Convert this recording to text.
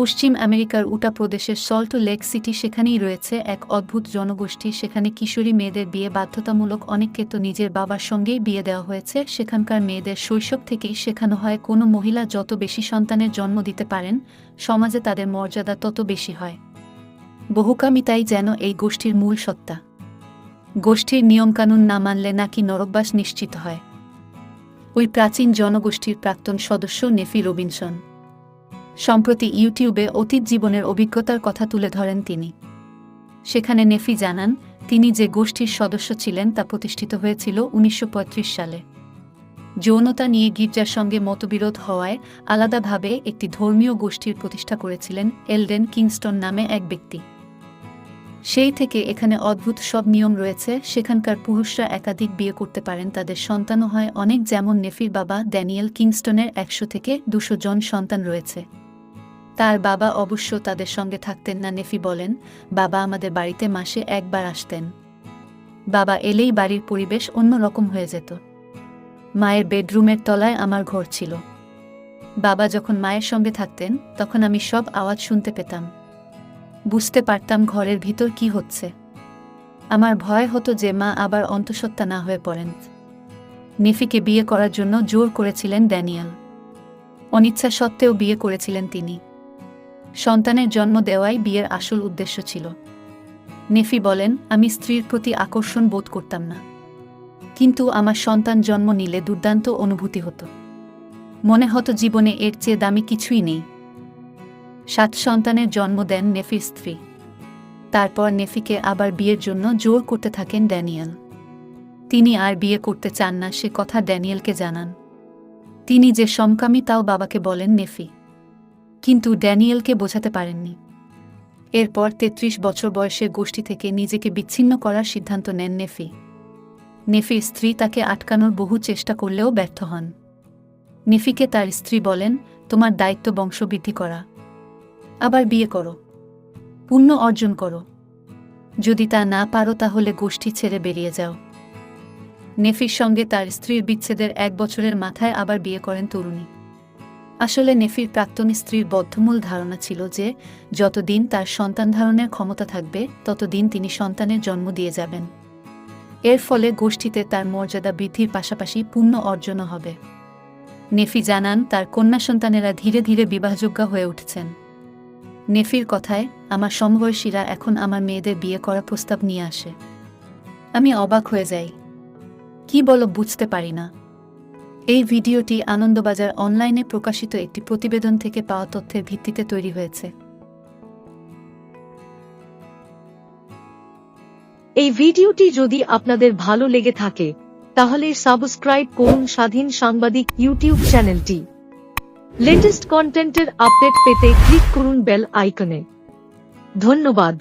পশ্চিম আমেরিকার উটা প্রদেশের salt lake city সেখানেই রয়েছে এক অদ্ভুত জনগোষ্ঠী। সেখানে কিশোরী মেয়েদের বিয়ে বাধ্যতামূলক, অনেককে তো নিজের বাবার সঙ্গেই বিয়ে দেওয়া হয়েছে। সেখানকার মেয়েদের শৈশব থেকেই শেখানো হয়, কোনো মহিলা যত বেশি সন্তানের জন্ম দিতে পারেন, সমাজে তাদের মর্যাদা তত বেশি হয়। বহুকামিতাই যেন এই গোষ্ঠীর মূল সত্তা। গোষ্ঠীর নিয়মকানুন না মানলে নাকি নরকবাস নিশ্চিত হয়। ওই প্রাচীন জনগোষ্ঠীর প্রাক্তন সদস্য নেফি রবিনসন। সম্প্রতি ইউটিউবে অতীত জীবনের অভিজ্ঞতার কথা তুলে ধরেন তিনি। সেখানে নেফি জানান, তিনি যে গোষ্ঠীর সদস্য ছিলেন তা প্রতিষ্ঠিত হয়েছিল উনিশশো পঁয়ত্রিশ সালে। যৌনতা নিয়ে গির্জার সঙ্গে মতবিরোধ হওয়ায় আলাদাভাবে একটি ধর্মীয় গোষ্ঠীর প্রতিষ্ঠা করেছিলেন এলডেন কিংস্টন নামে এক ব্যক্তি। সেই থেকে এখানে অদ্ভুত সব নিয়ম রয়েছে, সেখানকার পুরুষরা একাধিক বিয়ে করতে পারেন, তাদের সন্তানও হয় অনেক, যেমন নেফির বাবা ড্যানিয়েল কিংস্টনের একশো থেকে দুশো জন সন্তান রয়েছে। তার বাবা অবশ্য তাদের সঙ্গে থাকতেন না, নেফি বলেন। বাবা আমাদের বাড়িতে মাসে একবার আসতেন। বাবা এলেই বাড়ির পরিবেশ অন্যরকম হয়ে যেত। মায়ের বেডরুমের তলায় আমার ঘর ছিল। বাবা যখন মায়ের সঙ্গে থাকতেন, তখন আমি সব আওয়াজ শুনতে পেতাম। বুঝতে পারতাম ঘরের ভিতর কি হচ্ছে। আমার ভয় হতো যে মা আবার অন্তঃসত্ত্বা না হয়ে পড়েন। নেফিকে বিয়ে করার জন্য জোর করেছিলেন ড্যানিয়াল। অনিচ্ছা সত্ত্বেও বিয়ে করেছিলেন তিনি। সন্তানের জন্ম দেওয়াই বিয়ের আসল উদ্দেশ্য ছিল। নেফি বলেন, আমি স্ত্রীর প্রতি আকর্ষণ বোধ করতাম না। কিন্তু আমার সন্তান জন্ম নিলে দুর্দান্ত অনুভূতি হতো। মনে হতো জীবনে এর চেয়ে দামি কিছুই নেই। সাত সন্তানের জন্ম দেন নেফির স্ত্রী। তারপর নেফিকে আবার বিয়ের জন্য জোর করতে থাকেন ড্যানিয়েল। তিনি আর বিয়ে করতে চান না, সে কথা ড্যানিয়েলকে জানান। তিনি যে সমকামী তাও বাবাকে বলেন নেফি। কিন্তু ড্যানিয়েলকে বোঝাতে পারেননি। এরপর তেত্রিশ বছর বয়সের গোষ্ঠী থেকে নিজেকে বিচ্ছিন্ন করার সিদ্ধান্ত নেন নেফি। নেফির স্ত্রী তাকে আটকানোর বহু চেষ্টা করলেও ব্যর্থ হন। নেফিকে তার স্ত্রী বলেন, তোমার দায়িত্ব বংশবৃদ্ধি করা। আবার বিয়ে করো। পুণ্য অর্জন করো। যদি তা না পারো তাহলে গোষ্ঠী ছেড়ে বেরিয়ে যাও। নেফির সঙ্গে তার স্ত্রীর বিচ্ছেদের এক বছরের মাথায় আবার বিয়ে করেন তরুণী। আসলে নেফির প্রাক্তন স্ত্রীর বদ্ধমূল ধারণা ছিল যে, যতদিন তার সন্তান ধারণের ক্ষমতা থাকবে, ততদিন তিনি সন্তানের জন্ম দিয়ে যাবেন। এর ফলে গোষ্ঠীতে তার মর্যাদা বৃদ্ধির পাশাপাশি পুণ্য অর্জনও হবে। নেফি জানান, তার কন্যা সন্তানেরা ধীরে ধীরে বিবাহযোগ্য হয়ে উঠছেন। নেফির কথায়, আমার সমবয়সীরা এখন আমার মেয়েদের বিয়ে করার প্রস্তাব নিয়ে আসে। আমি অবাক হয়ে যাই। কি বলো বুঝতে পারি না। এই ভিডিওটি আনন্দবাজার অনলাইনে প্রকাশিত একটি প্রতিবেদন থেকে পাওয়া তথ্যের ভিত্তিতে তৈরি হয়েছে। এই ভিডিওটি যদি আপনাদের ভালো লেগে থাকে, তাহলে সাবস্ক্রাইব করুন স্বাধীন সাংবাদিক ইউটিউব চ্যানেলটি। লেটেস্ট কন্টেন্টের আপডেট পেতে ক্লিক করুন বেল আইকনে। ধন্যবাদ।